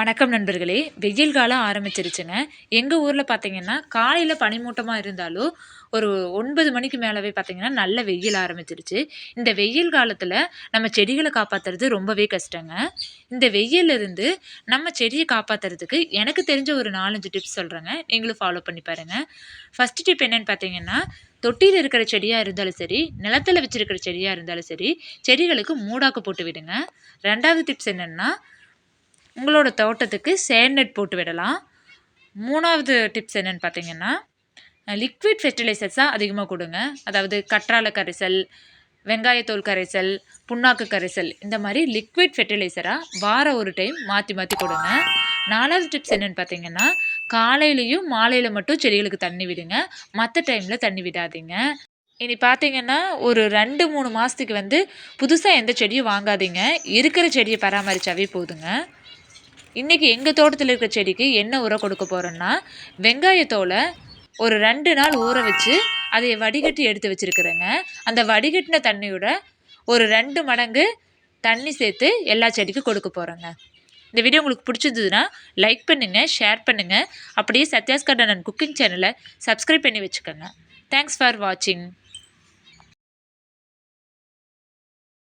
வணக்கம் நண்பர்களே. வெயில் காலம் ஆரம்பிச்சிருச்சுங்க. எங்கள் ஊரில் பார்த்தீங்கன்னா காலையில் பனிமூட்டமாக இருந்தாலும் ஒரு ஒன்பது மணிக்கு மேலவே பார்த்தீங்கன்னா நல்ல வெயில் ஆரம்பிச்சிருச்சு. இந்த வெயில் காலத்தில் நம்ம செடிகளை காப்பாற்றுறது ரொம்பவே கஷ்டங்க. இந்த வெயிலிருந்து நம்ம செடியை காப்பாற்றுறதுக்கு எனக்கு தெரிஞ்ச ஒரு நாலஞ்சு டிப்ஸ் சொல்கிறேங்க நீங்களும் ஃபாலோ பண்ணி பாருங்கள் ஃபஸ்ட்டு டிப் என்னென்னு பார்த்தீங்கன்னா தொட்டியில் இருக்கிற செடியாக இருந்தாலும் சரி நிலத்தில் வச்சுருக்கிற செடியாக இருந்தாலும் சரி செடிகளுக்கு மூடாக்கு போட்டு விடுங்க. ரெண்டாவது டிப்ஸ் என்னென்னா உங்களோட தோட்டத்துக்கு சேநெட் போட்டு விடலாம். மூணாவது டிப்ஸ் என்னென்னு பார்த்தீங்கன்னா லிக்விட் ஃபெர்டிலைசர்ஸாக அதிகமாக கொடுங்க. அதாவது கற்றாழை கரைசல் வெங்காயத்தோல் கரைசல் புண்ணாக்கு கரைசல் இந்த மாதிரி லிக்விட் ஃபெர்டிலைசராக வாரம் ஒரு டைம் மாற்றி மாற்றி கொடுங்க. நாலாவது டிப்ஸ் என்னென்னு பார்த்தீங்கன்னா காலையிலையும் மாலையில் மட்டும் செடிகளுக்கு தண்ணி விடுங்க. மற்ற டைமில் தண்ணி விடாதீங்க. இனி பார்த்தீங்கன்னா ஒரு ரெண்டு மூணு மாதத்துக்கு வந்து புதுசாக எந்த செடியும் வாங்காதீங்க. இருக்கிற செடியை பராமரித்தாவே போதுங்க. இன்றைக்கி எங்கள் தோட்டத்தில் இருக்கிற செடிக்கு என்ன உரம் கொடுக்க போகிறோன்னா வெங்காயத்தோலை ஒரு ரெண்டு நாள் ஊற வச்சு அதை வடிகட்டி எடுத்து வச்சுருக்குறேங்க. அந்த வடிகட்டின தண்ணியோட ஒரு ரெண்டு மடங்கு தண்ணி சேர்த்து எல்லா செடிக்கும் கொடுக்க போகிறேங்க இந்த வீடியோ உங்களுக்கு பிடிச்சிருந்ததுன்னா லைக் பண்ணுங்கள் ஷேர் பண்ணுங்கள் அப்படியே சத்யாஸ் கண்ணன் குக்கிங் சேனலை சப்ஸ்கிரைப் பண்ணி வச்சுக்கோங்க. தேங்க்ஸ் ஃபார் வாட்சிங்